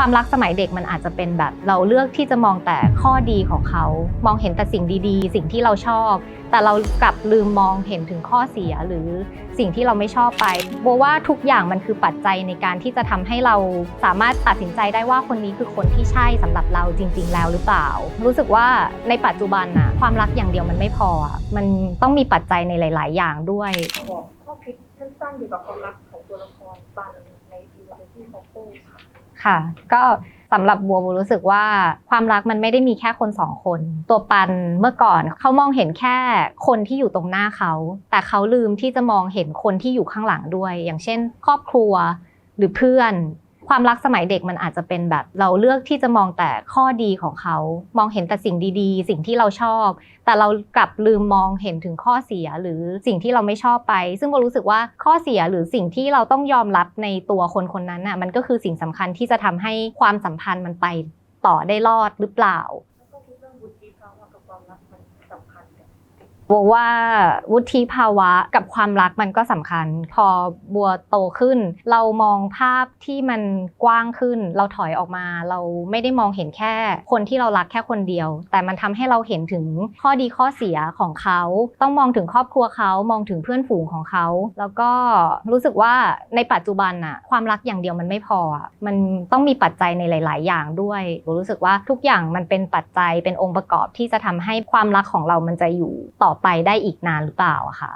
ความรักสมัยเด็กมันอาจจะเป็นแบบ เราเลือกที่จะมองแต่ข้อดีของเขา มองเห็นแต่สิ่งดีๆ สิ่งที่เราชอบ แต่เรากลับลืมมองเห็นถึงข้อเสียหรือสิ่งที่เราไม่ชอบไปโบว่าทุกอย่างมันคือปัจจัยในการที่จะทำให้เราสามารถตัดสินใจได้ว่าคนนี้คือคนที่ใช่สำหรับเราจริง ๆ แล้วหรือเปล่า รู้สึกว่าในปัจจุบันน่ะความรักอย่างเดียวมันไม่พอ มันต้องมีปัจจัยในหลาย ๆ อย่างด้วยบอกข้อคิดสั้นๆเกี่ยวกับความรักของตัวละครปัน ในทีวีที่เขาพูดค่ะค่ะ ก็สำหรับบัวบัวรู้สึกว่าความรักมันไม่ได้มีแค่คนสองคน ตัวปันเมื่อก่อนเขามองเห็นแค่คนที่อยู่ตรงหน้าเขา แต่เขาลืมที่จะมองเห็นคนที่อยู่ข้างหลังด้วย อย่างเช่น ครอบครัวหรือเพื่อน ความรักสมัยเด็กมันอาจจะเป็นแบบ เราเลือกที่จะมองแต่ข้อดีของเขา มองเห็นแต่สิ่งดีๆ สิ่งที่เราชอบ แต่เรากลับลืมมองเห็นถึงข้อเสียหรือสิ่งที่เราไม่ชอบไป ซึ่งโบรู้สึกว่าข้อเสียหรือสิ่งที่เราต้องยอมรับในตัวคนคนนั้นน่ะมันก็คือสิ่งสำคัญที่จะทำให้ความสัมพันธ์มันไปต่อได้รอดหรือเปล่า บัวว่าวุฒิภาวะกับความรักมันก็สำคัญ พอบัวโตขึ้น เรามองภาพที่มันกว้างขึ้น เราถอยออกมา เราไม่ได้มองเห็นแค่คนที่เรารักแค่คนเดียว แต่มันทำให้เราเห็นถึงข้อดีข้อเสียของเขา ต้องมองถึงครอบครัวเขามองถึงเพื่อนฝูงของเขา แล้วก็รู้สึกว่าในปัจจุบันน่ะความรักอย่างเดียวมันไม่พอ มันต้องมีปัจจัยในหลาย ๆ อย่างด้วยรู้สึกว่าทุกอย่างมันเป็นปัจจัยเป็นองค์ประกอบที่จะทำให้ความรักของเรามันจะอยู่ต่อไปได้อีกนานหรือเปล่าค่ะ